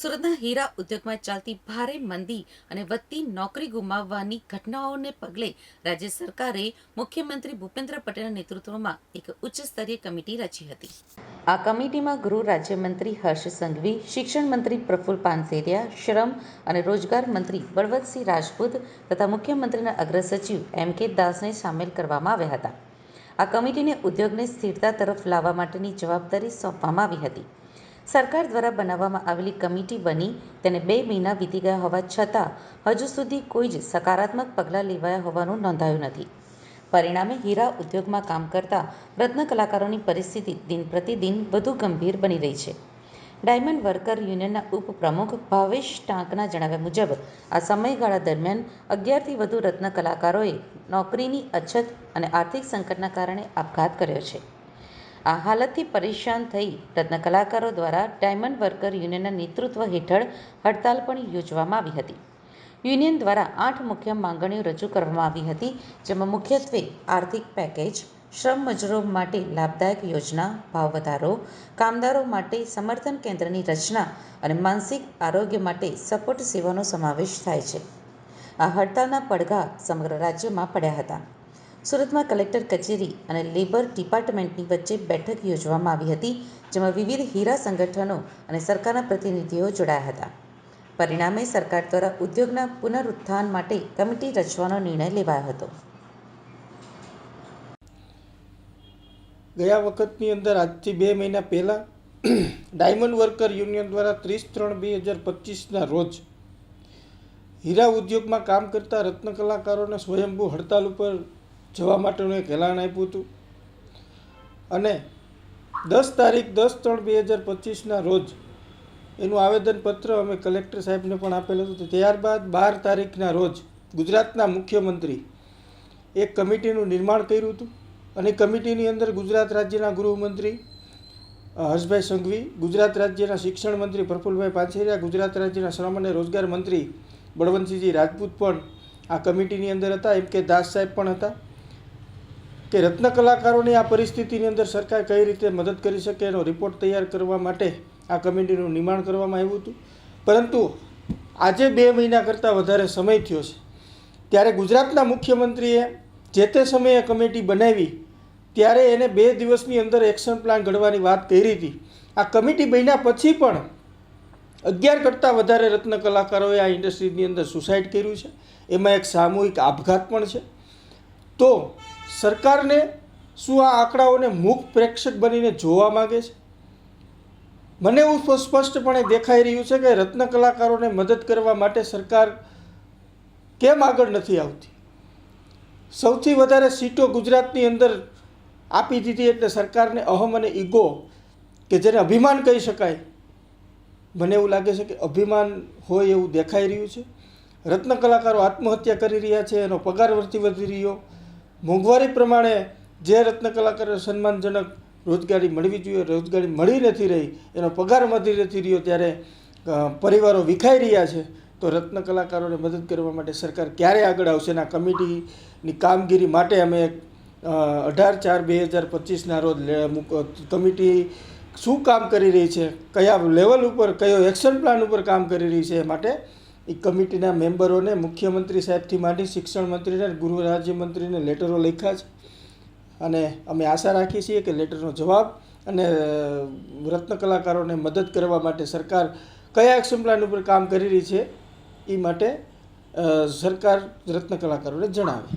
સુરતના હીરા ઉદ્યોગમાં ચાલતી ભારે મંદી અને વધતી નોકરી ગુમાવવાની ઘટનાઓને પગલે રાજ્ય સરકારે મુખ્યમંત્રી ભૂપેન્દ્ર પટેલના નેતૃત્વમાં એક ઉચ્ચ સ્તરીય કમિટી રચી હતી. આ કમિટીમાં ગૃહ રાજ્યમંત્રી હર્ષ સંઘવી, શિક્ષણ મંત્રી પ્રફુલ પાનસેરિયા, શ્રમ અને રોજગાર મંત્રી બળવંતસિંહ રાજપૂત તથા મુખ્યમંત્રીના અગ્ર સચિવ એમ કે દાસને સામેલ કરવામાં આવ્યા હતા. આ કમિટીને ઉદ્યોગને સ્થિરતા તરફ લાવવા માટેની જવાબદારી સોંપવામાં આવી હતી. સરકાર દ્વારા બનાવવામાં આવેલી કમિટી બની તેને બે મહિના વીતી ગયા હોવા છતાં હજુ સુધી કોઈ જ સકારાત્મક પગલાં લેવાયા હોવાનું નોંધાયું નથી. પરિણામે હીરા ઉદ્યોગમાં કામ કરતા રત્ન કલાકારોની પરિસ્થિતિ દિન પ્રતિદિન વધુ ગંભીર બની રહી છે. ડાયમંડ વર્કર યુનિયનના ઉપપ્રમુખ ભાવેશ ટાંકના જણાવ્યા મુજબ, આ સમયગાળા દરમિયાન અગિયારથી વધુ રત્ન કલાકારોએ નોકરીની અછત અને આર્થિક સંકટના કારણે આપઘાત કર્યો છે. આ હાલતથી પરેશાન થઈ રત્ન કલાકારો દ્વારા ડાયમંડ વર્કર યુનિયનના નેતૃત્વ હેઠળ હડતાલ પણ યોજવામાં આવી હતી. યુનિયન દ્વારા આઠ મુખ્ય માંગણીઓ રજૂ કરવામાં આવી હતી, જેમાં મુખ્યત્વે આર્થિક પેકેજ, શ્રમ મજૂરો માટે લાભદાયક યોજના ભાવ વધારો કામદારો માટે સમર્થન કેન્દ્રની રચના અને માનસિક આરોગ્ય માટે સપોર્ટ સેવાનો સમાવેશ થાય છે. આ હડતાલના પડઘા સમગ્ર રાજ્યમાં પડ્યા હતા. સુરતમાં કલેક્ટર કચેરી અને લેબર ડિપાર્ટમેન્ટની વચ્ચે બેઠક યોજવામાં આવી હતી, જેમાં વિવિધ હીરા સંગઠનો અને સરકારના પ્રતિનિધિઓ જોડાયા હતા. પરિણામે સરકાર દ્વારા ઉદ્યોગના પુનરુત્થાન માટે કમિટી રચવાનો નિર્ણય લેવાયો હતો. ગયા વખતની અંદર આજથી બે મહિના પહેલાં ડાયમંડ વર્કર યુનિયન દ્વારા ત્રીસ ત્રણ બે હજાર પચીસના રોજ હીરા ઉદ્યોગમાં કામ કરતા રત્ન કલાકારોને સ્વયંભૂ હડતાલ ઉપર જવા માટેનું એક એલાન આપ્યું હતું. અને દસ તારીખ દસ ત્રણ બે હજાર પચીસના રોજ એનું આવેદનપત્ર અમે કલેક્ટર સાહેબને પણ આપેલું હતું. ત્યારબાદ બાર તારીખના રોજ ગુજરાતના મુખ્યમંત્રી એક કમિટીનું નિર્માણ કર્યું હતું. અને કમિટીની અંદર ગુજરાત રાજ્યના ગૃહમંત્રી હર્ષભાઈ સંઘવી, ગુજરાત રાજ્યના શિક્ષણ મંત્રી પ્રફુલભાઈ પાછેરિયા, ગુજરાત રાજ્યના શ્રમ અને રોજગાર મંત્રી બળવંતસિંહજી રાજપૂત પણ આ કમિટીની અંદર હતા. એમ કે દાસ સાહેબ પણ હતા. કે રત્ન કલાકારોની આ પરિસ્થિતિની અંદર સરકાર કઈ રીતે મદદ કરી શકે એનો રિપોર્ટ તૈયાર કરવા માટે આ કમિટીનું નિર્માણ કરવામાં આવ્યું હતું. પરંતુ આજે બે મહિના કરતાં વધારે સમય થયો છે. ત્યારે ગુજરાતના મુખ્યમંત્રીએ જે તે સમયે કમિટી બનાવી, ત્યારે એને બે દિવસની અંદર એક્શન પ્લાન ઘડવાની વાત કરી હતી. આ કમિટી બન્યા પછી પણ અગિયાર કરતાં વધારે રત્ન કલાકારોએ આ ઇન્ડસ્ટ્રીની અંદર સુસાઇડ કર્યું છે. એમાં એક સામૂહિક આપઘાત પણ છે. તો સરકારને શું આ આંકડાઓને મૂક પ્રેક્ષક બનીને જોવા માગે છે? મને એવું સ્પષ્ટપણે દેખાઈ રહ્યું છે કે રત્ન કલાકારોને મદદ કરવા માટે સરકાર કેમ આગળ નથી આવતી? સૌથી વધારે સીટો ગુજરાતની અંદર આપી દીધી એટલે સરકારને અહમ અને ઈગો કે જેને અભિમાન કહી શકાય. મને એવું લાગે છે કે અભિમાન હોય એવું દેખાઈ રહ્યું છે. રત્ન કલાકારો આત્મહત્યા કરી રહ્યા છે, એનો પગાર વર્તી વધી રહ્યો. મોંઘવારી પ્રમાણે જે રત્ન કલાકારો સન્માનજનક રોજગારી મળવી જોઈએ, રોજગારી મળી નથી રહી, એનો પગાર વધી નથી રહ્યો ત્યારે પરિવારો વિખાઈ રહ્યા છે, તો રત્ન કલાકારોને મદદ કરવા માટે સરકાર ક્યારે આગળ આવશે? એના કમિટીની કામગીરી માટે અમે અઢાર ચાર બે હજાર પચીસના રોજ કમિટી શું કામ કરી રહી છે? કયા લેવલ ઉપર, કયો એક્શન પ્લાન ઉપર કામ કરી રહી છે એ માટે એ કમિટીના મેમ્બરોને મુખ્યમંત્રી સાહેબથી માંડી શિક્ષણ મંત્રીને ગૃહ રાજ્યમંત્રીને લેટરો લખ્યા છે. અને અમે આશા રાખીએ છીએ કે લેટરનો જવાબ અને રત્ન કલાકારોને મદદ કરવા માટે સરકાર કયા એક્શન પ્લાન ઉપર કામ કરી રહી છે એ માટે સરકાર રત્ન કલાકારોને જણાવે.